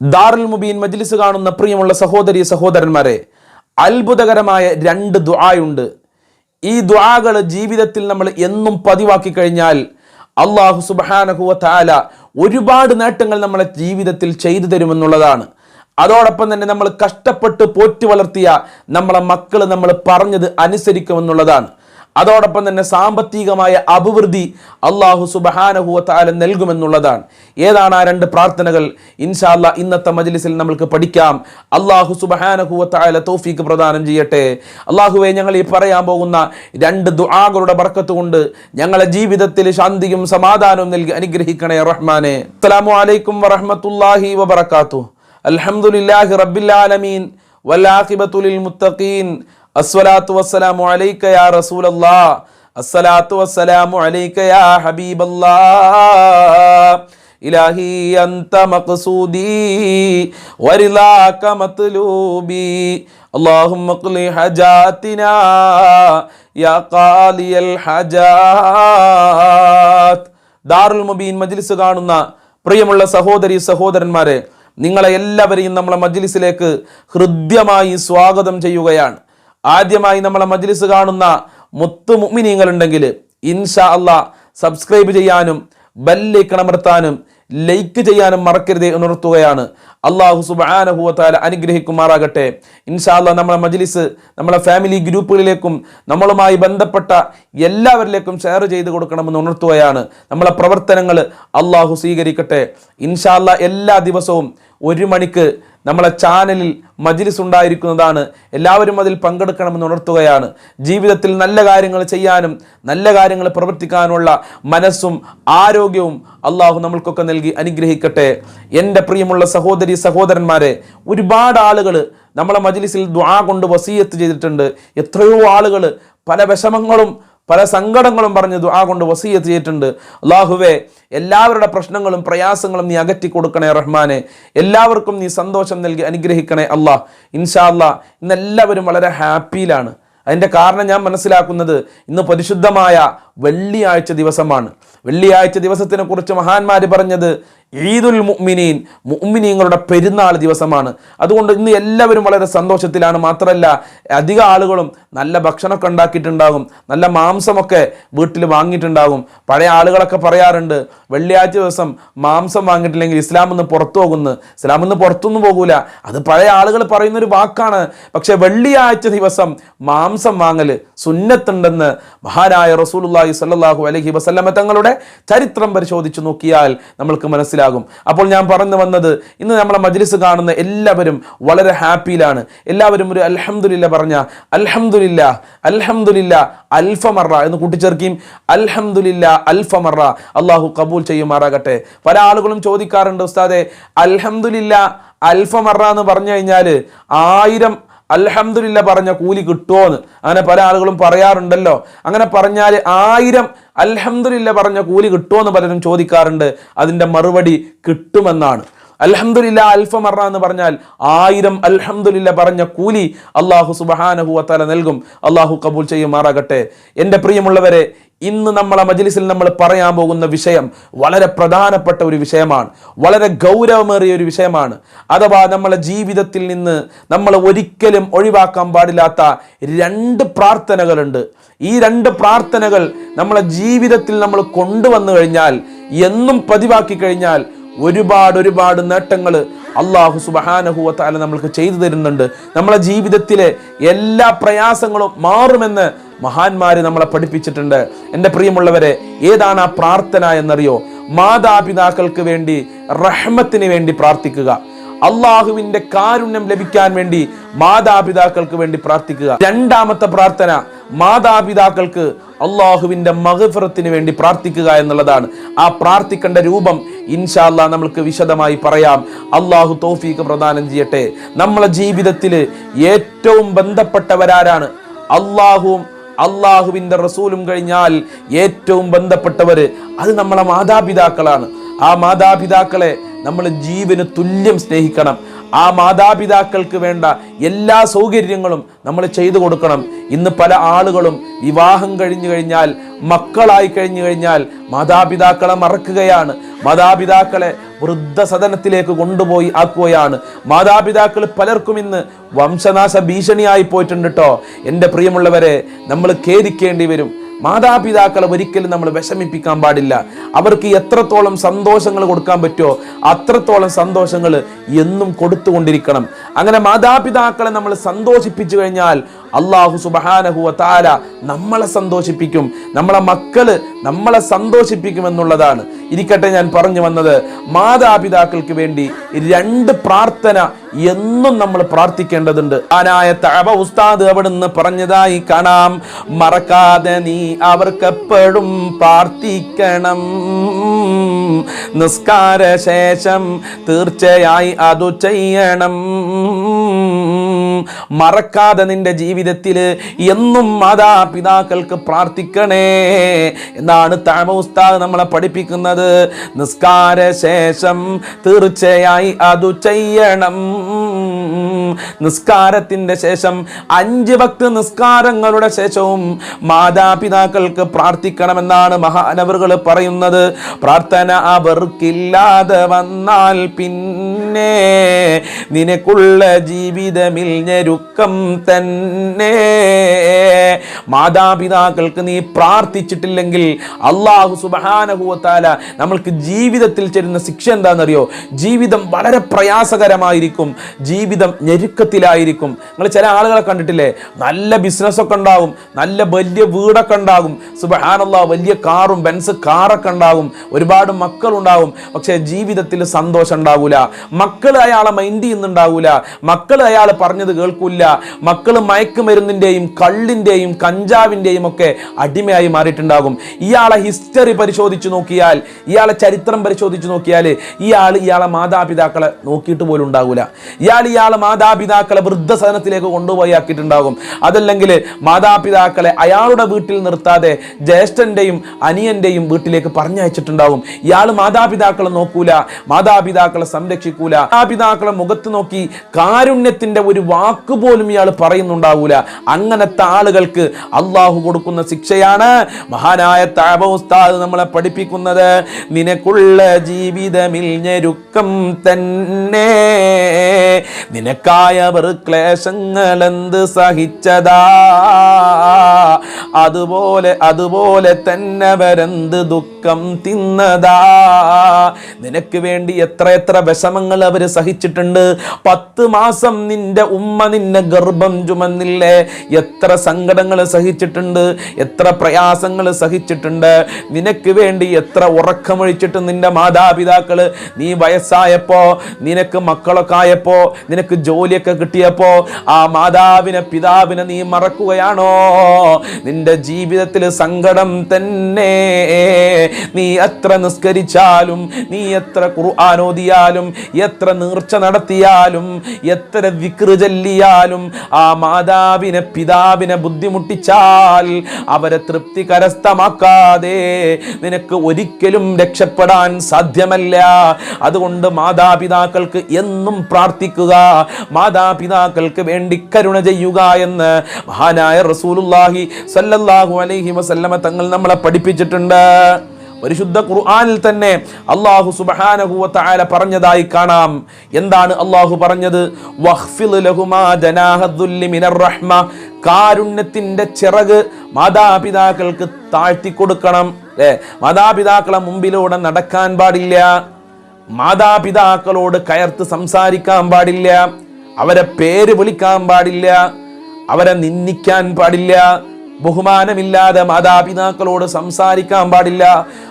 ദാറുൽ മുബീൻ മജ്ലിസ് കാണുന്ന പ്രിയമുള്ള സഹോദരി സഹോദരന്മാരെ അത്ഭുതകരമായ രണ്ട് ദുആയുണ്ട്. ഈ ദുആകൾ ജീവിതത്തിൽ നമ്മൾ എന്നും പതിവാക്കി കഴിഞ്ഞാൽ അള്ളാഹു സുബാനഹുവ താല ഒരുപാട് നേട്ടങ്ങൾ നമ്മളെ ജീവിതത്തിൽ ചെയ്തു തരുമെന്നുള്ളതാണ്. അതോടൊപ്പം തന്നെ നമ്മൾ കഷ്ടപ്പെട്ട് പോറ്റി വളർത്തിയ നമ്മളെ മക്കൾ നമ്മൾ പറഞ്ഞത് അനുസരിക്കുമെന്നുള്ളതാണ്. അതോടൊപ്പം തന്നെ സാമ്പത്തികമായ അഭിവൃദ്ധി അള്ളാഹു സുബഹാനഹുവ താല നൽകുമെന്നുള്ളതാണ്. ഏതാണ് ആ രണ്ട് പ്രാർത്ഥനകൾ? ഇൻഷാല്ല ഇന്നത്തെ മജ്ലിസിൽ നമ്മൾക്ക് പഠിക്കാം. അള്ളാഹു സുബഹാനഹുവ താല തോഫീക്ക് പ്രദാനം ചെയ്യട്ടെ. അള്ളാഹുവെ ഞങ്ങൾ ഈ പറയാൻ പോകുന്ന രണ്ട് ദുആകളുടെ ബർക്കത്ത് കൊണ്ട് ഞങ്ങളെ ജീവിതത്തിൽ ശാന്തിയും സമാധാനവും നൽകി അനുഗ്രഹിക്കണേ റഹ്മാനെ. അസ്സലാമു അലൈക്കും വറഹ്മത്തുള്ളാഹി വബറകാതുഹു. അൽഹംദുലില്ലാഹി റബ്ബിൽ ആലമീൻ. വല്ലാഖിബത്തു ലിൽ മുത്തഖീൻ. അസ്സലാത്തു വസ്സലാമു അലൈക യാ റസൂലല്ലാഹ് അസ്സലാത്തു വസ്സലാമു അലൈക യാ ഹബീബല്ലാഹ് ഇലാഹി അന്ത മഖ്സൂദി വരിലാക മത്ലൂബി اللهم اقل حاجاتنا يا قاضي الحاجات ദാറുൽ മുബീൻ മജ്ലിസ് കാണുന്ന പ്രിയമുള്ള സഹോദരി സഹോദരന്മാരെ നിങ്ങളെ എല്ലാവരെയും നമ്മളെ മജ്ലിസിലേക്ക് ഹൃദ്യമായി സ്വാഗതം ചെയ്യുകയാണ് ആദ്യമായി നമ്മളെ മജ്ലിസ് കാണുന്ന മുത്തു മുഅ്മിനീങ്ങളുണ്ടെങ്കിൽ ഇൻഷാ അല്ല സബ്സ്ക്രൈബ് ചെയ്യാനും ബല്ലേക്കണമർത്താനും ലൈക്ക് ചെയ്യാനും മറക്കരുത് എന്നുണർത്തുകയാണ്. അള്ളാഹു സുബാനഹുവത്താല അനുഗ്രഹിക്കുമാറാകട്ടെ. ഇൻഷാല്ല നമ്മളെ മജ്ലിസ് നമ്മളെ ഫാമിലി ഗ്രൂപ്പുകളിലേക്കും നമ്മളുമായി ബന്ധപ്പെട്ട എല്ലാവരിലേക്കും ഷെയർ ചെയ്ത് കൊടുക്കണമെന്ന് ഉണർത്തുകയാണ്. നമ്മളെ പ്രവർത്തനങ്ങൾ അള്ളാഹു സ്വീകരിക്കട്ടെ. ഇൻഷാല്ല എല്ലാ ദിവസവും ഒരു മണിക്ക് നമ്മളെ ചാനലിൽ മജിലിസ് ഉണ്ടായിരിക്കുന്നതാണ്. എല്ലാവരും അതിൽ പങ്കെടുക്കണമെന്ന് ഉണർത്തുകയാണ്. ജീവിതത്തിൽ നല്ല കാര്യങ്ങൾ ചെയ്യാനും നല്ല കാര്യങ്ങൾ പ്രവർത്തിക്കാനുള്ള മനസ്സും ആരോഗ്യവും അള്ളാഹു നമ്മൾക്കൊക്കെ നൽകി അനുഗ്രഹിക്കട്ടെ. എന്റെ പ്രിയമുള്ള സഹോദരി സഹോദരന്മാരെ ഒരുപാട് ആളുകൾ നമ്മളെ മജിലിസിൽ ദ്വാ കൊണ്ട് വസീയത്ത് ചെയ്തിട്ടുണ്ട്. എത്രയോ ആളുകൾ പല വിഷമങ്ങളും പല സങ്കടങ്ങളും പറഞ്ഞ് ദുആ കൊണ്ട് വസീയത്ത് ചെയ്തിട്ടുണ്ട്. അള്ളാഹുവേ എല്ലാവരുടെ പ്രശ്നങ്ങളും പ്രയാസങ്ങളും നീ അകറ്റി കൊടുക്കണേ റഹ്മാനെ. എല്ലാവർക്കും നീ സന്തോഷം നൽകി അനുഗ്രഹിക്കണേ അള്ളാഹ് ഇൻഷാ അള്ളാ. ഇന്ന് എല്ലാവരും വളരെ ഹാപ്പിയിലാണ്. അതിന്റെ കാരണം ഞാൻ മനസ്സിലാക്കുന്നത് ഇന്ന് പരിശുദ്ധമായ വെള്ളിയാഴ്ച ദിവസമാണ്. വെള്ളിയാഴ്ച ദിവസത്തിനെ കുറിച്ച് മഹാന്മാർ പറഞ്ഞത് ഈദുൽ മുഅ്മിനീൻ മുഅ്മിനീങ്ങളുടെ പെരുന്നാൾ ദിവസമാണ്. അതുകൊണ്ട് ഇന്ന് എല്ലാവരും വളരെ സന്തോഷത്തിലാണ്. മാത്രമല്ല അധിക ആളുകളും നല്ല ഭക്ഷണമൊക്കെ ഉണ്ടാക്കിയിട്ടുണ്ടാകും. നല്ല മാംസമൊക്കെ വീട്ടിൽ വാങ്ങിയിട്ടുണ്ടാകും. പഴയ ആളുകളൊക്കെ പറയാറുണ്ട് വെള്ളിയാഴ്ച ദിവസം മാംസം വാങ്ങിയിട്ടില്ലെങ്കിൽ ഇസ്ലാം ഒന്ന് പുറത്തു പോകുന്നു. ഇസ്ലാം ഒന്ന് പുറത്തൊന്നും പോകൂല. അത് പഴയ ആളുകൾ പറയുന്നൊരു വാക്കാണ്. പക്ഷേ വെള്ളിയാഴ്ച ദിവസം മാംസം വാങ്ങൽ സുന്നത്തുണ്ടെന്ന് മഹാനായ റസൂലുള്ളാഹി സ്വല്ലല്ലാഹു അലൈഹി വസല്ലമ തങ്ങളുടെ ചരിത്രം പരിശോധിച്ച് നോക്കിയാൽ നമ്മൾക്ക് മനസ്സിലാകും. അപ്പോൾ ഞാൻ പറഞ്ഞു വന്നത് ഇന്ന് നമ്മളെ മജ്ലിസ് കാണുന്ന എല്ലാവരും വളരെ ഹാപ്പിയിലാണ്. എല്ലാവരും ഒരു അൽഹംദുലില്ല പറഞ്ഞ അൽഹംദുലില്ല അൽഹംദുലില്ല അൽഫമറ എന്ന് കൂട്ടിച്ചേർക്കുകയും അൽഹംദുലില്ല അൽഫമറ അള്ളാഹു കബൂൽ ചെയ്യുമാറാകട്ടെ. പല ആളുകളും ചോദിക്കാറുണ്ട് ഉസ്താദെ അൽഹംദുലില്ല അൽഫമറ എന്ന് പറഞ്ഞു കഴിഞ്ഞാൽ ആയിരം അൽഹംദുലില്ല പറഞ്ഞ കൂലി കിട്ടുമോ എന്ന് അങ്ങനെ പല ആളുകളും പറയാറുണ്ടല്ലോ. അങ്ങനെ പറഞ്ഞാൽ ആയിരം അലഹമില്ല പറഞ്ഞ കൂലി കിട്ടുമോ എന്ന് പലരും ചോദിക്കാറുണ്ട്. അതിന്റെ മറുപടി കിട്ടുമെന്നാണ്. അൽഹംദുലില്ല അൽഫമറ എന്ന് പറഞ്ഞാൽ ആയിരം അൽഹംദുലില്ല പറഞ്ഞ കൂലി അള്ളാഹു സുബഹാനഹു വത്താല നൽകും. അള്ളാഹു കബൂൽ ചെയ്യുമാറാകട്ടെ. എന്റെ പ്രിയമുള്ളവരെ ഇന്ന് നമ്മളെ മജ്ലിസിൽ നമ്മൾ പറയാൻ പോകുന്ന വിഷയം വളരെ പ്രധാനപ്പെട്ട ഒരു വിഷയമാണ്. വളരെ ഗൗരവമേറിയ ഒരു വിഷയമാണ്. അഥവാ നമ്മളെ ജീവിതത്തിൽ നിന്ന് നമ്മൾ ഒരിക്കലും ഒഴിവാക്കാൻ പാടില്ലാത്ത രണ്ട് പ്രാർത്ഥനകളുണ്ട്. ഈ രണ്ട് പ്രാർത്ഥനകൾ നമ്മളെ ജീവിതത്തിൽ നമ്മൾ കൊണ്ടുവന്നു കഴിഞ്ഞാൽ എന്നും പതിവാക്കി കഴിഞ്ഞാൽ ഒരുപാട് ഒരുപാട് നേട്ടങ്ങൾ അള്ളാഹു സുബഹാനഹുവത്താല നമ്മൾക്ക് ചെയ്തു തരുന്നുണ്ട്. നമ്മളെ ജീവിതത്തിലെ എല്ലാ പ്രയാസങ്ങളും മാറുമെന്ന് മഹാന്മാര് നമ്മളെ പഠിപ്പിച്ചിട്ടുണ്ട്. എന്റെ പ്രിയമുള്ളവരെ ഏതാണ് ആ പ്രാർത്ഥന എന്നറിയോ? മാതാപിതാക്കൾക്ക് വേണ്ടി റഹ്മത്തിന് വേണ്ടി പ്രാർത്ഥിക്കുക. അള്ളാഹുവിന്റെ കാരുണ്യം ലഭിക്കാൻ വേണ്ടി മാതാപിതാക്കൾക്ക് വേണ്ടി പ്രാർത്ഥിക്കുക. രണ്ടാമത്തെ പ്രാർത്ഥന മാതാപിതാക്കൾക്ക് അള്ളാഹുവിന്റെ മഹഫറത്തിന് വേണ്ടി പ്രാർത്ഥിക്കുക എന്നുള്ളതാണ്. ആ പ്രാർത്ഥിക്കേണ്ട രൂപം ഇൻഷാല്ല നമ്മൾക്ക് വിശദമായി പറയാം. അള്ളാഹു തോഫീക്ക് പ്രദാനം ചെയ്യട്ടെ. നമ്മളെ ജീവിതത്തിൽ ഏറ്റവും ബന്ധപ്പെട്ടവരാരാണ്? അള്ളാഹുവും അള്ളാഹുവിന്റെ റസൂലും കഴിഞ്ഞാൽ ഏറ്റവും ബന്ധപ്പെട്ടവർ അത് നമ്മളെ മാതാപിതാക്കളാണ്. ആ മാതാപിതാക്കളെ നമ്മൾ ജീവന് തുല്യം സ്നേഹിക്കണം. ആ മാതാപിതാക്കൾക്ക് വേണ്ട എല്ലാ സൗകര്യങ്ങളും നമ്മൾ ചെയ്തു കൊടുക്കണം. ഇന്ന് പല ആളുകളും വിവാഹം കഴിഞ്ഞു കഴിഞ്ഞാൽ മക്കളായി കഴിഞ്ഞു കഴിഞ്ഞാൽ മാതാപിതാക്കളെ മറക്കുകയാണ്. മാതാപിതാക്കളെ വൃദ്ധസദനത്തിലേക്ക് കൊണ്ടുപോയി ആക്കുകയാണ്. മാതാപിതാക്കൾ പലർക്കും ഇന്ന് വംശനാശ ഭീഷണിയായി പോയിട്ടുണ്ട് കേട്ടോ എന്റെ പ്രിയമുള്ളവരെ നമ്മൾ ഖേദിക്കേണ്ടി വരും. മാതാപിതാക്കളെ ഒരിക്കലും നമ്മൾ വിഷമിപ്പിക്കാൻ പാടില്ല. അവർക്ക് എത്രത്തോളം സന്തോഷങ്ങൾ കൊടുക്കാൻ പറ്റുമോ അത്രത്തോളം സന്തോഷങ്ങൾ എന്നും കൊടുത്തുകൊണ്ടിരിക്കണം. അങ്ങനെ മാതാപിതാക്കളെ നമ്മൾ സന്തോഷിപ്പിച്ചു കഴിഞ്ഞാൽ അള്ളാഹു സുബഹാനഹുവ താല നമ്മളെ സന്തോഷിപ്പിക്കും. നമ്മളെ മക്കൾ നമ്മളെ സന്തോഷിപ്പിക്കും എന്നുള്ളതാണ്. ഇരിക്കട്ടെ ഞാൻ പറഞ്ഞു വന്നത് മാതാപിതാക്കൾക്ക് വേണ്ടി രണ്ട് പ്രാർത്ഥന എന്നും നമ്മൾ പ്രാർത്ഥിക്കേണ്ടതുണ്ട്. ആനായ തഴവ ഉസ്താദ് അവിടുന്ന് പറഞ്ഞതായി കാണാം. മറക്കാതെ നീ അവർക്കെപ്പോഴും പ്രാർത്ഥിക്കണം. നിസ്കാര ശേഷം തീർച്ചയായി അതു ചെയ്യണം. മറക്കാതെ നിന്റെ ജീവിതത്തിൽ എന്നും മാതാപിതാക്കൾക്ക് പ്രാർത്ഥിക്കണേ എന്നാണ് താമ ഉസ്താദ് നമ്മളെ പഠിപ്പിക്കുന്നത്. നിസ്കാര ശേഷം തീർച്ചയായി അതു ചെയ്യണം. നിസ്കാരത്തിന്റെ ശേഷം അഞ്ച് ഭക്ത് നിസ്കാരങ്ങളുടെ ശേഷവും മാതാപിതാക്കൾക്ക് പ്രാർത്ഥിക്കണമെന്നാണ് മഹാനവറുകൾ പറയുന്നത്. പ്രാർത്ഥന അവർക്കില്ലാതെ വന്നാൽ പിന്നെ നിനക്കുള്ള ജീവിതമിൽ ഞെരുക്കം തന്നെ. മാതാപിതാക്കൾക്ക് നീ പ്രാർത്ഥിച്ചിട്ടില്ലെങ്കിൽ അള്ളാഹു സുബാനഹുവത്താല നമ്മൾക്ക് ജീവിതത്തിൽ ചെരുന്ന ശിക്ഷ എന്താണെന്നറിയോ? ജീവിതം വളരെ പ്രയാസകരമായിരിക്കും. ജീവിതം ഞെരുക്കത്തിലായിരിക്കും. നിങ്ങൾ ചില ആളുകളെ കണ്ടിട്ടില്ലേ? നല്ല ബിസിനസ്സൊക്കെ ഉണ്ടാകും നല്ല വലിയ വീടൊക്കെ ഉണ്ടാകും. സുബഹാനുള്ള വലിയ കാറും ബെൻസ് കാറൊക്കെ ഉണ്ടാകും. ഒരുപാട് മക്കളുണ്ടാവും പക്ഷേ ജീവിതത്തിൽ സന്തോഷം ഉണ്ടാവൂല. മക്കൾ അയാളെ മൈൻഡ് ചെയ്യുന്നുണ്ടാവൂല മക്കൾ അയാൾ പറഞ്ഞത് കേൾക്കൂല. മക്കൾ മയക്കുമരുന്നിന്റെയും കള്ളിന്റെയും കഞ്ചാവിന്റെയും ഒക്കെ അടിമയായി മാറിയിട്ടുണ്ടാകും. ഇയാളെ ഹിസ്റ്ററി പരിശോധിച്ച് നോക്കിയാൽ ഇയാളെ ചരിത്രം പരിശോധിച്ച് നോക്കിയാൽ ഇയാൾ ഇയാളെ മാതാപിതാക്കളെ നോക്കിയിട്ട് പോലും ഉണ്ടാവൂല. ഇയാൾ ഇയാളെ മാതാപിതാക്കളെ വൃദ്ധസദനത്തിലേക്ക് കൊണ്ടുപോയി ആക്കിയിട്ടുണ്ടാകും. അതല്ലെങ്കിൽ മാതാപിതാക്കളെ അയാളുടെ വീട്ടിൽ നിർത്താതെ ജ്യേഷ്ഠന്റെയും അനിയന്റെയും വീട്ടിലേക്ക് പറഞ്ഞയച്ചിട്ടുണ്ടാകും. ഇയാൾ മാതാപിതാക്കളെ നോക്കൂല മാതാപിതാക്കളെ സംരക്ഷിക്കൂല മാതാപിതാക്കളെ മുഖത്ത് നോക്കി കാരുണ്യത്തിന്റെ ഒരു വാക്ക് പോലും ഇയാൾ പറയുന്നുണ്ടാവൂല. അങ്ങനത്തെ ആളുകൾക്ക് അള്ളാഹു കൊടുക്കുന്ന ശിക്ഷയാണ് മഹാനായ താപ ഉസ്താദ് നമ്മളെ പഠിപ്പിക്കുന്നത്. നിനക്കുള്ള ജീവിതമിൽ ഞെരുക്കം തന്നെ. നിനക്കായവർ ക്ലേശങ്ങൾ എന്ത് സഹിച്ചതാ? അതുപോലെ അതുപോലെ തന്നെ വരന്ത് ദുഃഖം തിന്നതാ. നിനക്ക് വേണ്ടി എത്ര എത്ര വിഷമങ്ങൾ അവർ സഹിച്ചിട്ടുണ്ട്. പത്ത് മാസം നിന്റെ ഉമ്മ നിന്നെ ഗർഭം ചുമന്നില്ലേ? എത്ര സങ്കടങ്ങൾ സഹിച്ചിട്ടുണ്ട് എത്ര പ്രയാസങ്ങൾ സഹിച്ചിട്ടുണ്ട്. നിനക്ക് വേണ്ടി എത്ര ഉറക്കമൊഴിച്ചിട്ട് നിന്റെ മാതാപിതാക്കൾ നീ വയസ്സായപ്പോ നിനക്ക് മക്കളൊക്കെ ആയപ്പോ നിനക്ക് ജോലിയൊക്കെ കിട്ടിയപ്പോ ആ മാതാവിനെ പിതാവിനെ നീ മറക്കുകയാണോ? നിന്റെ ജീവിതത്തിൽ സങ്കടം തന്നെ. നീ എത്ര നിസ്കരിച്ചാലും നീ എത്ര ഖുർആാനോദിയാലും എത്ര നീർച്ച നടത്തിയാലും എത്ര വിക്റ് ചൊല്ലിയാലും ആ മാതാവിനെ പിതാവിനെ ബുദ്ധിമുട്ടിച്ചാൽ അവരെ തൃപ്തി കരസ്ഥമാക്കാതെ നിനക്ക് ഒരിക്കലും രക്ഷപ്പെടാൻ സാധ്യമല്ല. അതുകൊണ്ട് മാതാപിതാക്കൾക്ക് എന്നും പ്രാർത്ഥിക്കുക. മാതാപിതാക്കൾക്ക് വേണ്ടി കരുണ ചെയ്യുക എന്ന് മഹാനായ റസൂലുല്ലാഹി സല്ലല്ലാഹു അലൈഹി വസല്ലമ തങ്ങൾ നമ്മളെ പഠിപ്പിച്ചിട്ടുണ്ട്. പരിശുദ്ധ ഖുർആനിൽ തന്നെ അള്ളാഹു സുബ്ഹാനഹു വ തആല പറഞ്ഞതായി കാണാം. എന്താണ് അള്ളാഹു പറഞ്ഞത്? ലഹുമാ മിനർ റഹ്മ. കാരുണ്യത്തിന്റെ ചിറക് മാതാപിതാക്കൾക്ക് താഴ്ത്തി കൊടുക്കണം. അല്ലേ മാതാപിതാക്കളെ മുമ്പിലൂടെ നടക്കാൻ പാടില്ല. മാതാപിതാക്കളോട് കയർത്ത് സംസാരിക്കാൻ പാടില്ല. അവരെ പേര് വിളിക്കാൻ പാടില്ല. അവരെ നിന്ദിക്കാൻ പാടില്ല. ബഹുമാനമില്ലാതെ മാതാപിതാക്കളോട് സംസാരിക്കാൻ പാടില്ല.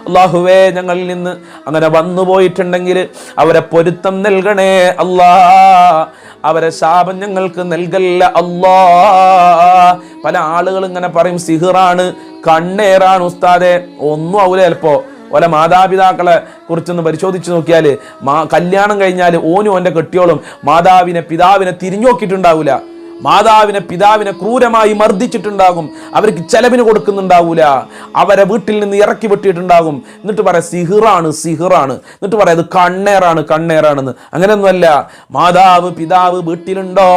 അള്ളാഹുവേ ഞങ്ങളിൽ നിന്ന് അങ്ങനെ വന്നു പോയിട്ടുണ്ടെങ്കിൽ അവരെ പൊരുത്തം നൽകണേ അല്ലാ. അവരെ ശാപം ഞങ്ങൾക്ക് നൽകല്ല അല്ലാ. പല ആളുകൾ ഇങ്ങനെ പറയും സിഹിറാണ് കണ്ണേറാണ് ഉസ്താദെ. ഒന്നും ആവൂല ചിലപ്പോ. ഓല മാതാപിതാക്കളെ കുറിച്ചൊന്ന് പരിശോധിച്ച് നോക്കിയാൽ മാ കല്യാണം കഴിഞ്ഞാൽ ഓനും ഓന്റെ കെട്ടിയോളും മാതാവിനെ പിതാവിനെ തിരിഞ്ഞു നോക്കിയിട്ടുണ്ടാവില്ല മാതാവിനെ പിതാവിനെ ക്രൂരമായി മർദ്ദിച്ചിട്ടുണ്ടാകും. അവർക്ക് ചെലവിന് കൊടുക്കുന്നുണ്ടാവൂല. അവരെ വീട്ടിൽ നിന്ന് ഇറക്കി വിട്ടിട്ടുണ്ടാകും എന്നിട്ട് പറയാം സിഹിറാണ് സിഹിറാണ്. എന്നിട്ട് പറയാം അത് കണ്ണേറാണ് കണ്ണേറാണെന്ന്. അങ്ങനെയൊന്നുമല്ല. മാതാവ് പിതാവ് വീട്ടിലുണ്ടോ?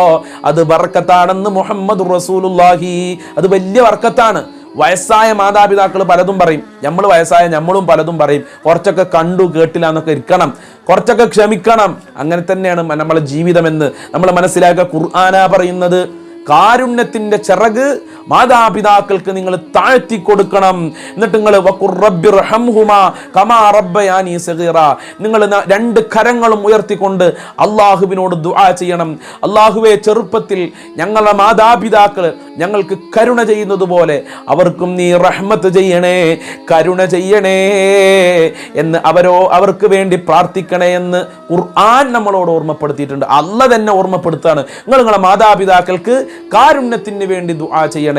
അത് വർക്കത്താണെന്ന് മുഹമ്മദ് റസൂലുല്ലാഹി അത് വലിയ വർക്കത്താണ് വയസ്സായ മാതാപിതാക്കൾ പലതും പറയും. നമ്മൾ വയസ്സായ നമ്മളും പലതും പറയും. കുറച്ചൊക്കെ കണ്ടു കേട്ടില്ല എന്നൊക്കെ ഇരിക്കണം. കുറച്ചൊക്കെ ക്ഷമിക്കണം. അങ്ങനെ തന്നെയാണ് നമ്മളെ ജീവിതമെന്ന്. നമ്മൾ മനസ്സിലാക്കുക ഖുർആന പറയുന്നത്. കാരുണ്യത്തിന്റെ ചിറക് മാതാപിതാക്കൾക്ക് നിങ്ങൾ താഴ്ത്തി കൊടുക്കണം. എന്നിട്ട് നിങ്ങൾ നിങ്ങൾ രണ്ട് കരങ്ങളും ഉയർത്തിക്കൊണ്ട് അള്ളാഹുവിനോട് ദുആ ചെയ്യണം. അള്ളാഹുവെ ചെറുപ്പത്തിൽ ഞങ്ങളുടെ മാതാപിതാക്കൾ ഞങ്ങൾക്ക് കരുണ ചെയ്യുന്നത് പോലെ അവർക്കും നീ റഹ്മത്ത് ചെയ്യണേ കരുണ ചെയ്യണേ എന്ന് അവരോ അവർക്ക് വേണ്ടി പ്രാർത്ഥിക്കണേ എന്ന് ഖുർആൻ നമ്മളോട് ഓർമ്മപ്പെടുത്തിയിട്ടുണ്ട്. അല്ല തന്നെ ഓർമ്മപ്പെടുത്താണ്. നിങ്ങൾ നിങ്ങളുടെ മാതാപിതാക്കൾക്ക് കാരുണ്യത്തിന് വേണ്ടി ദുആ ചെയ്യണേ.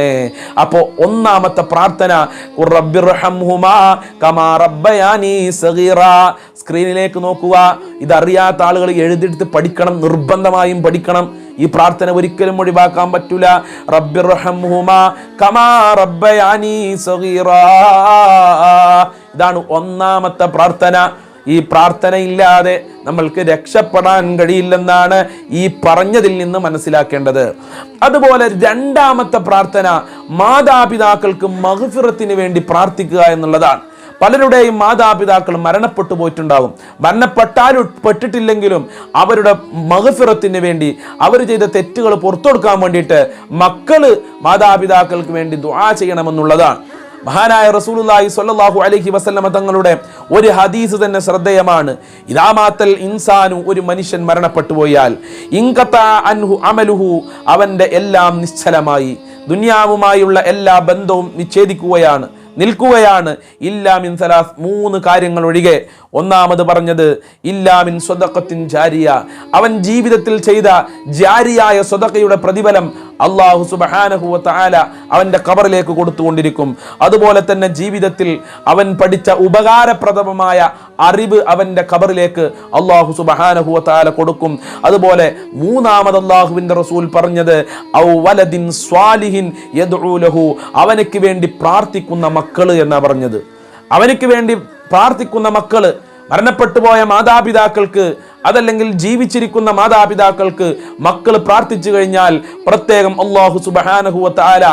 അപ്പോ ഒന്നാമത്തെ പ്രാർത്ഥന സ്ക്രീനിലേക്ക് നോക്കുക. ഇതറിയാത്ത ആളുകൾ എഴുതിയെടുത്ത് പഠിക്കണം നിർബന്ധമായും പഠിക്കണം. ഈ പ്രാർത്ഥന ഒരിക്കലും ഒഴിവാക്കാൻ പറ്റൂല. ഇതാണ് ഒന്നാമത്തെ പ്രാർത്ഥന. ഈ പ്രാർത്ഥനയില്ലാതെ നമ്മൾക്ക് രക്ഷപ്പെടാൻ കഴിയില്ലെന്നാണ് ഈ പറഞ്ഞതിൽ നിന്ന് മനസ്സിലാക്കേണ്ടത്. അതുപോലെ രണ്ടാമത്തെ പ്രാർത്ഥന മാതാപിതാക്കൾക്ക് മഹഫിറത്തിന് വേണ്ടി പ്രാർത്ഥിക്കുക എന്നുള്ളതാണ്. പലരുടെയും മാതാപിതാക്കൾ മരണപ്പെട്ടു പോയിട്ടുണ്ടാവും. മരണപ്പെട്ടാലും പെട്ടിട്ടില്ലെങ്കിലും അവരുടെ മഹഫിറത്തിന് വേണ്ടി അവർ ചെയ്ത തെറ്റുകൾ പുറത്തു കൊടുക്കാൻ വേണ്ടിയിട്ട് മക്കൾ മാതാപിതാക്കൾക്ക് വേണ്ടി ദുആ ചെയ്യണമെന്നുള്ളതാണ്. മഹാനായ റസൂലുള്ളാഹി സ്വല്ലല്ലാഹു അലൈഹി വസല്ലമ തങ്ങളുടെ ഒരു ഹദീസ് തന്നെ ശ്രദ്ധേയമാണ്. ഇതാമാത്തൽ ഇൻസാനു ഒരു മനുഷ്യൻ മരണപ്പെട്ടു പോയാൽ ഇൻകത അൻഹു അമലുഹു അവന്റെ എല്ലാം നിശ്ചലമായി. ദുനിയാവുമായുള്ള എല്ലാ ബന്ധവും നിച്ഛേദിക്കുകയാണ് നിൽക്കുകയാണ്. ഇല്ലാമിൻ സലാസ് മൂന്ന് കാര്യങ്ങൾ ഒഴികെ ഒന്നാമത് പറഞ്ഞത് ഇല്ലാമിൻ സ്വതക്കത്തിൻ ജാരിയ. അവൻ ജീവിതത്തിൽ ചെയ്ത ജാരിയായ സ്വതക്കയുടെ പ്രതിഫലം അള്ളാഹു സുബഹാനഹുവ താല അവന്റെ കബറിലേക്ക് കൊടുത്തുകൊണ്ടിരിക്കും. അതുപോലെ തന്നെ ജീവിതത്തിൽ അവൻ പഠിച്ച ഉപകാരപ്രദമായ അറിവ് അവന്റെ കബറിലേക്ക് അള്ളാഹു സുബഹാനഹുവ താല കൊടുക്കും. അതുപോലെ മൂന്നാമത് അള്ളാഹുവിന്റെ റസൂൽ പറഞ്ഞത് ഔ വലദിൻ സ്വാലിഹിൻ അവനക്ക് വേണ്ടി പ്രാർത്ഥിക്കുന്ന മക്കൾ എന്നാ പറഞ്ഞത്. അവനക്ക് വേണ്ടി പ്രാർത്ഥിക്കുന്ന മക്കൾ മരണപ്പെട്ടുപോയ മാതാപിതാക്കൾക്ക് അതല്ലെങ്കിൽ ജീവിച്ചിരിക്കുന്ന മാതാപിതാക്കൾക്ക് മക്കൾ പ്രാർത്ഥിച്ചു കഴിഞ്ഞാൽ പ്രത്യേകം അള്ളാഹു സുബഹാനഹുവ ആല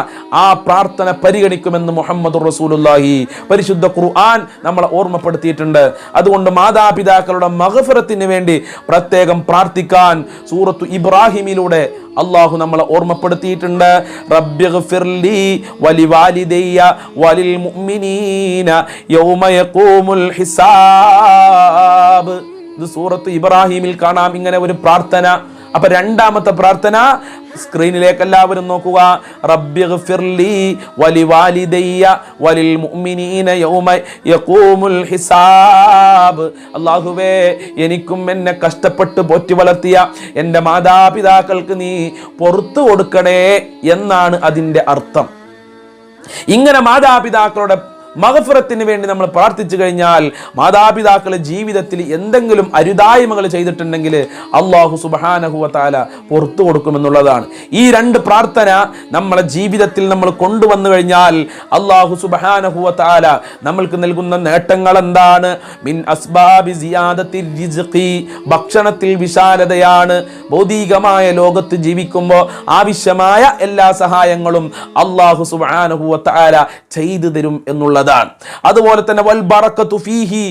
ആ പ്രാർത്ഥന പരിഗണിക്കുമെന്ന് മുഹമ്മദ് റസൂലുല്ലാഹി പരിശുദ്ധ ഖുർആൻ നമ്മളെ ഓർമ്മപ്പെടുത്തിയിട്ടുണ്ട്. അതുകൊണ്ട് മാതാപിതാക്കളുടെ മഹഫറത്തിന് വേണ്ടി പ്രത്യേകം പ്രാർത്ഥിക്കാൻ സൂറത്തു ഇബ്രാഹിമിലൂടെ അള്ളാഹു നമ്മളെ ഓർമ്മപ്പെടുത്തിയിട്ടുണ്ട്. വലിൽ മുഅ്മിനീന യൗമ യഖൂമുൽ ഹിസാബ്. ഇത് സൂറത്ത് ഇബ്രാഹിമിൽ കാണാം. ഇങ്ങനെ ഒരു പ്രാർത്ഥന. അപ്പൊ രണ്ടാമത്തെ പ്രാർത്ഥന സ്ക്രീനിലേക്ക് എല്ലാവരും നോക്കുക. വലിവാലിദയ്യ വലിൽ മുഅ്മിനീന യൗമ യഖൂമുൽ ഹിസാബ്. അല്ലാഹുവേ എനിക്കും എന്നെ കഷ്ടപ്പെട്ട് പോറ്റി വളർത്തിയ എന്റെ മാതാപിതാക്കൾക്ക് നീ പുറത്തു കൊടുക്കണേ എന്നാണ് അതിന്റെ അർത്ഥം. ഇങ്ങനെ മാതാപിതാക്കളുടെ മഹഫുറത്തിന് വേണ്ടി നമ്മൾ പ്രാർത്ഥിച്ചു കഴിഞ്ഞാൽ മാതാപിതാക്കളെ ജീവിതത്തിൽ എന്തെങ്കിലും അരുതായ്മകൾ ചെയ്തിട്ടുണ്ടെങ്കിൽ അള്ളാഹു സുബാനഹുവ താല പുറത്തു കൊടുക്കുമെന്നുള്ളതാണ്. ഈ രണ്ട് പ്രാർത്ഥന നമ്മളെ ജീവിതത്തിൽ നമ്മൾ കൊണ്ടുവന്നു കഴിഞ്ഞാൽ അള്ളാഹു സുബാനഹുവ താല നമ്മൾക്ക് നൽകുന്ന നേട്ടങ്ങൾ എന്താണ്? മിൻ അസ്ബാബി ഭക്ഷണത്തിൽ വിശാലതയാണ്. ഭൗതികമായ ലോകത്ത് ജീവിക്കുമ്പോൾ ആവശ്യമായ എല്ലാ സഹായങ്ങളും അള്ളാഹു സുബാനഹുവ താല ചെയ്തു തരും എന്നുള്ള എന്നുള്ളതാണ് അതുപോലെ തന്നെ വൽ ഫീഹി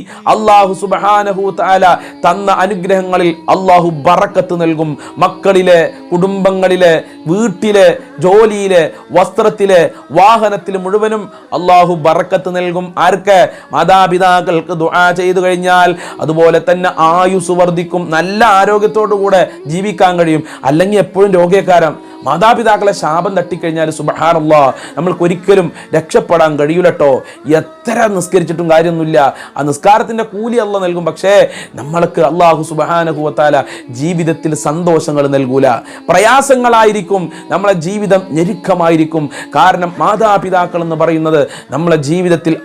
തആല തന്ന അനുഗ്രഹങ്ങളിൽ അള്ളാഹു ബറക്കത്ത് നൽകും. മക്കളിലെ കുടുംബങ്ങളിലെ വീട്ടിലെ ജോലിയിലെ വസ്ത്രത്തിലെ വാഹനത്തിൽ മുഴുവനും അള്ളാഹു ബറക്കത്ത് നൽകും. ആർക്ക്? മാതാപിതാക്കൾക്ക് ദുആ ചെയ്തു കഴിഞ്ഞാൽ അതുപോലെ തന്നെ ആയുസ് വർദ്ധിക്കും. നല്ല ആരോഗ്യത്തോടു കൂടെ ജീവിക്കാൻ കഴിയും. അല്ലെങ്കിൽ എപ്പോഴും രോഗക്കാരം മാതാപിതാക്കളെ ശാപം തട്ടിക്കഴിഞ്ഞാൽ സുബഹാനുള്ള നമ്മൾക്ക് ഒരിക്കലും രക്ഷപ്പെടാൻ കഴിയൂലട്ടോ. എത്ര നിസ്കരിച്ചിട്ടും കാര്യമൊന്നുമില്ല. ആ നിസ്കാരത്തിന്റെ കൂലി അല്ല നൽകും. പക്ഷേ നമ്മൾക്ക് അള്ളാഹു സുബഹാനഹുവത്താല ജീവിതത്തിൽ സന്തോഷങ്ങൾ നൽകൂല. പ്രയാസങ്ങളായിരിക്കും. നമ്മളെ ജീവിതം ഞെരുക്കമായിരിക്കും. കാരണം മാതാപിതാക്കൾ എന്ന് പറയുന്നത് നമ്മളെ ജീവിതത്തിൽ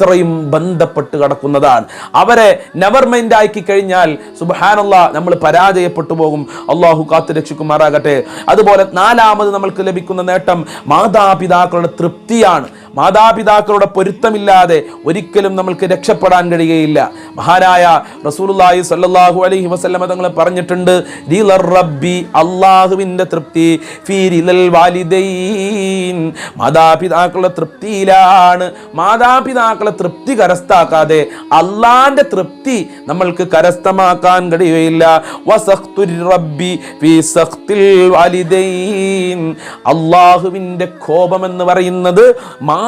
അത്രയും ബന്ധപ്പെട്ട് കിടക്കുന്നതാണ്. അവരെ നെവർ മൈൻഡ് ആക്കി കഴിഞ്ഞാൽ സുബഹാനല്ല നമ്മൾ പരാജയപ്പെട്ടു പോകും. അള്ളാഹു കാത്തു രക്ഷിക്കുമാറാകട്ടെ. അതുപോലെ നാലാമത് നമ്മൾക്ക് ലഭിക്കുന്ന നേട്ടം മാതാപിതാക്കളുടെ തൃപ്തിയാണ്. മാതാപിതാക്കളുടെ പൊരുത്തമില്ലാതെ ഒരിക്കലും നമ്മൾക്ക് രക്ഷപ്പെടാൻ കഴിയുകയില്ല. മഹാനായ റസൂലുള്ളാഹി സല്ലാഹു അലൈഹി വസല്ലമ തങ്ങൾ പറഞ്ഞിട്ടുണ്ട് "റിളർ റബ്ബി അള്ളാഹുവിന്റെ തൃപ്തി വാലിദൈൻ. മാതാപിതാക്കളുടെ തൃപ്തിയിലാണ്. മാതാപിതാക്കളെ തൃപ്തി കരസ്ഥാക്കാതെ അള്ളാന്റെ തൃപ്തി നമ്മൾക്ക് കരസ്ഥമാക്കാൻ കഴിയുകയില്ല. റബ്ബി ഫീ വാലിദൈൻ. അള്ളാഹുവിന്റെ കോപം എന്ന് പറയുന്നത്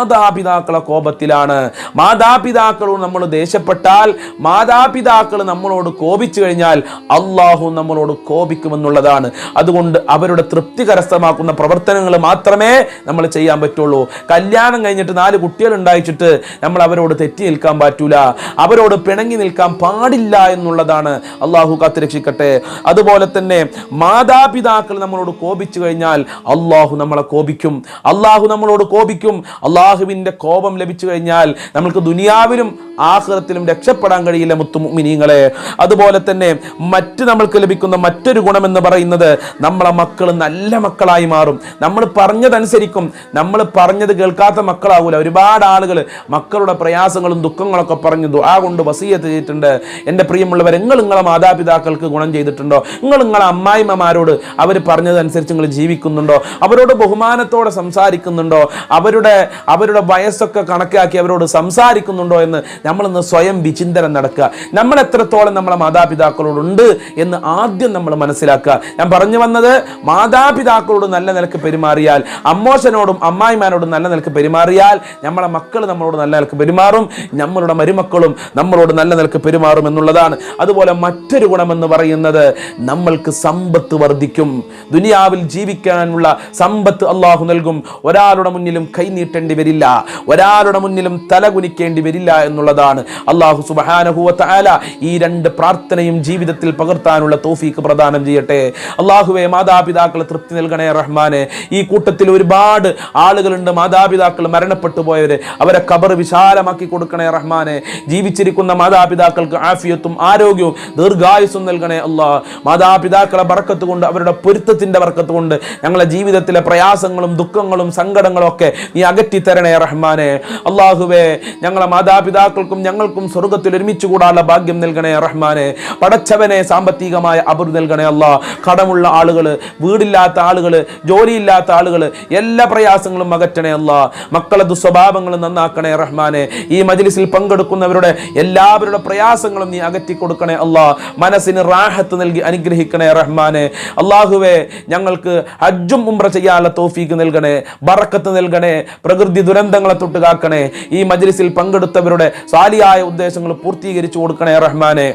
മാതാപിതാക്കളെ കോപത്തിലാണ്. മാതാപിതാക്കളോട് നമ്മൾ ദേഷ്യപ്പെട്ടാൽ മാതാപിതാക്കൾ നമ്മളോട് കോപിച്ചു കഴിഞ്ഞാൽ അള്ളാഹു നമ്മളോട് കോപിക്കുമെന്നുള്ളതാണ്. അതുകൊണ്ട് അവരുടെ തൃപ്തി കരസ്ഥമാക്കുന്ന പ്രവർത്തനങ്ങൾ മാത്രമേ നമ്മൾ ചെയ്യാൻ പറ്റുള്ളൂ. കല്യാണം കഴിഞ്ഞിട്ട് നാല് കുട്ടികൾ ഉണ്ടായിച്ചിട്ട് നമ്മൾ അവരോട് തെറ്റി നിൽക്കാൻ പറ്റൂല. അവരോട് പിണങ്ങി നിൽക്കാൻ പാടില്ല എന്നുള്ളതാണ് അള്ളാഹു കാത്തുരക്ഷിക്കട്ടെ. അതുപോലെ തന്നെ മാതാപിതാക്കൾ നമ്മളോട് കോപിച്ചു കഴിഞ്ഞാൽ അള്ളാഹു നമ്മളെ കോപിക്കും. അള്ളാഹു നമ്മളോട് കോപിക്കും. അള്ളാഹുവിന്റെ കോപം ലഭിച്ചു കഴിഞ്ഞാൽ നമ്മൾക്ക് ദുനിയാവിലും ആഹൃതത്തിലും രക്ഷപ്പെടാൻ കഴിയില്ല മുത്തുമിനീങ്ങളെ അതുപോലെ തന്നെ മറ്റ് നമ്മൾക്ക് ലഭിക്കുന്ന മറ്റൊരു ഗുണമെന്ന് പറയുന്നത് നമ്മളെ മക്കൾ നല്ല മക്കളായി മാറും. നമ്മൾ പറഞ്ഞതനുസരിക്കും. നമ്മൾ പറഞ്ഞത് കേൾക്കാത്ത മക്കളാവൂല. ഒരുപാട് ആളുകൾ മക്കളുടെ പ്രയാസങ്ങളും ദുഃഖങ്ങളൊക്കെ പറഞ്ഞു ദുആ കൊണ്ട് വസീയത്ത് ചെയ്തിട്ടുണ്ട്. എന്റെ പ്രിയമുള്ളവർ നിങ്ങൾ നിങ്ങളെ മാതാപിതാക്കൾക്ക് ഗുണം ചെയ്തിട്ടുണ്ടോ? നിങ്ങൾ നിങ്ങളെ അമ്മായിമ്മമാരോട് അവർ പറഞ്ഞതനുസരിച്ച് നിങ്ങൾ ജീവിക്കുന്നുണ്ടോ? അവരോട് ബഹുമാനത്തോടെ സംസാരിക്കുന്നുണ്ടോ? അവരുടെ അവരുടെ വയസ്സൊക്കെ കണക്കാക്കി അവരോട് സംസാരിക്കുന്നുണ്ടോ എന്ന് നമ്മളിന്ന് സ്വയം വിചിന്തനം നടക്കുക. നമ്മൾ എത്രത്തോളം നമ്മളെ മാതാപിതാക്കളോടുണ്ട് എന്ന് ആദ്യം നമ്മൾ മനസ്സിലാക്കുക. ഞാൻ പറഞ്ഞു വന്നത് മാതാപിതാക്കളോട് നല്ല നിലയ്ക്ക് പെരുമാറിയാൽ അമ്മോശനോടും അമ്മായിമാരോടും നല്ല നിലയ്ക്ക് പെരുമാറിയാൽ നമ്മളെ മക്കൾ നമ്മളോട് നല്ല നിലയ്ക്ക് പെരുമാറും നമ്മളുടെ മരുമക്കളും നമ്മളോട് നല്ല നിലയ്ക്ക് പെരുമാറും എന്നുള്ളതാണ്. അതുപോലെ മറ്റൊരു ഗുണമെന്ന് പറയുന്നത് നമ്മൾക്ക് സമ്പത്ത് വർദ്ധിക്കും. ദുനിയാവിൽ ജീവിക്കാനുള്ള സമ്പത്ത് അള്ളാഹു നൽകും. ഒരാളുടെ മുന്നിലും കൈനീട്ടേണ്ടി വരില്ല. ഒരാളുടെ മുന്നിലും തലകുനിക്കേണ്ടി വരില്ല എന്നുള്ളതാണ്. അള്ളാഹു സുബഹാനഹുവ തആല ഈ രണ്ട് പ്രാർത്ഥനയും ജീവിതത്തിൽ പകർത്താനുള്ള തോഫീക്ക് പ്രദാനം ചെയ്യട്ടെ. അള്ളാഹുവെ മാതാപിതാക്കളെ തൃപ്തി നൽകണേ റഹ്മാനെ. ഈ കൂട്ടത്തിൽ ഒരുപാട് ആളുകളുണ്ട് മാതാപിതാക്കൾ മരണപ്പെട്ടു പോയവര്. അവരെ കബർ വിശാലമാക്കി കൊടുക്കണേ റഹ്മാനെ. ജീവിച്ചിരിക്കുന്ന മാതാപിതാക്കൾക്ക് ആഫിയത്തും ആരോഗ്യവും ദീർഘായുസും നൽകണേ അള്ളാഹ് മാതാപിതാക്കളെ വറക്കത്ത് കൊണ്ട് അവരുടെ പൊരുത്തത്തിന്റെ വറക്കത്ത് കൊണ്ട് ഞങ്ങളുടെ ജീവിതത്തിലെ പ്രയാസങ്ങളും ദുഃഖങ്ങളും സങ്കടങ്ങളും ഒക്കെ നീ അകറ്റി തരണേ റഹ്മാനെ. അള്ളാഹുവേ ഞങ്ങളെ മാതാപിതാക്കൾക്കും ഞങ്ങൾക്കും സ്വർഗത്തിൽ ഒരുമിച്ച് കൂടാനുള്ള ഭാഗ്യം നൽകണേ റഹ്മാനെ. പടച്ചവനെ സാമ്പത്തികമായ അബുർ നൽകണേ അല്ലാ കടമുള്ള ആളുകൾ വീടില്ലാത്ത ആളുകൾ ജോലിയില്ലാത്ത ആളുകൾ എല്ലാ പ്രയാസങ്ങളും അകറ്റണേ അല്ലാ മക്കളെ ദുസ്വഭാവങ്ങൾ നന്നാക്കണേ റഹ്മാനെ. ഈ മജ്ലിസിൽ പങ്കെടുക്കുന്നവരുടെ എല്ലാവരുടെ പ്രയാസങ്ങളും നീ അകറ്റി കൊടുക്കണേ അല്ലാ മനസ്സിന് റാഹത്ത് നൽകി അനുഗ്രഹിക്കണേ റഹ്മാനെ. അള്ളാഹുവേ ഞങ്ങൾക്ക് ഹജ്ജും ഉംറ ചെയ്യാനുള്ള തോഫീക്ക് നൽകണേ. ബറക്കത്ത് നൽകണേ. പ്രകൃതി ദുരന്തങ്ങളെ തൊട്ട് കാക്കണേ. ഈ മജ്ലിസിൽ പങ്കെടുത്തവരുടെ സാലിയായ ഉദ്ദേശങ്ങൾ പൂർത്തീകരിച്ചു കൊടുക്കണേ റഹ്മാനെ.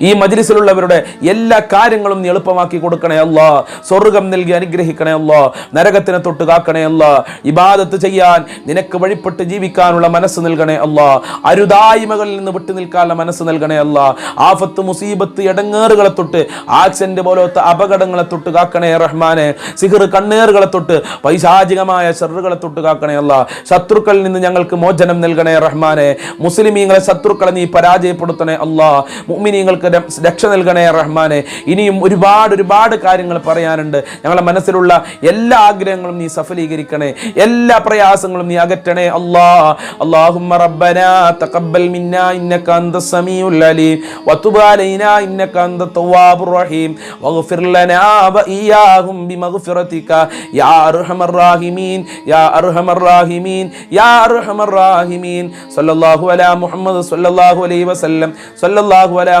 ഈ മജിലിസിലുള്ളവരുടെ എല്ലാ കാര്യങ്ങളും നീ എളുപ്പമാക്കി കൊടുക്കണേ അല്ലാ. സ്വർഗം നൽകി അനുഗ്രഹിക്കണേ നരകത്തിന് നരകത്തിനെ തൊട്ട് കാക്കണേ അല്ലാ. ഇബാദത്ത് ചെയ്യാൻ നിനക്ക് വഴിപ്പെട്ട് ജീവിക്കാനുള്ള മനസ്സ് നൽകണേ അല്ല. അരുതായ്മകളിൽ നിന്ന് വിട്ടു നിൽക്കാനുള്ള മനസ്സ് നൽകണേ അല്ല. ആഫത്ത് മുസീബത്ത് ഇടങ്ങേറുകളെ തൊട്ട് ആക്സിഡന്റ് പോലത്തെ അപകടങ്ങളെ തൊട്ട് കാക്കണേ റഹ്മാനെ. സിഹർ കണ്ണേറുകളെ തൊട്ട് പൈശാചികമായ ഷെറുകളെ തൊട്ട് കാക്കണേ അല്ലാ. ശത്രുക്കളിൽ നിന്ന് ഞങ്ങൾക്ക് മോചനം നൽകണേ റഹ്മാനെ. മുസ്ലിമീങ്ങളെ ശത്രുക്കളെ നീ പരാജയപ്പെടുത്തണേ അല്ല. മുഅ്മിനീങ്ങൾക്ക് ര- രക്ഷ നൽകണേ റഹ്മാനെ. ഇനിയും ഒരുപാട് ഒരുപാട് കാര്യങ്ങൾ പറയാനുണ്ട്. ഞങ്ങളുടെ മനസ്സിലുള്ള എല്ലാ ആഗ്രഹങ്ങളും നീ സഫലീകരിക്കണേ. എല്ലാ പ്രയാസങ്ങളും നീ അകറ്റണേ. അല്ലാ അല്ലാഹുമ്മ റബ്ബനാ തഖബ്ബൽ മിന്നാ ഇന്നക അന്ത അലീം. വതുബ് അലൈനാ ഇന്നക അന്ത റഹീം. വഗ്ഫിർ ലനാ വഇയ്യാഹും ബിമഗ്ഫിറതിക. യാ അർഹമർ റഹീമീൻ യാ അർഹമർ റഹീമീൻ യാ അർഹമർ റഹീമീൻ. സല്ലല്ലാഹു അലാ മുഹമ്മദ് സല്ലല്ലാഹു അലൈഹി വസല്ലം. സല്ലല്ലാഹു അലാ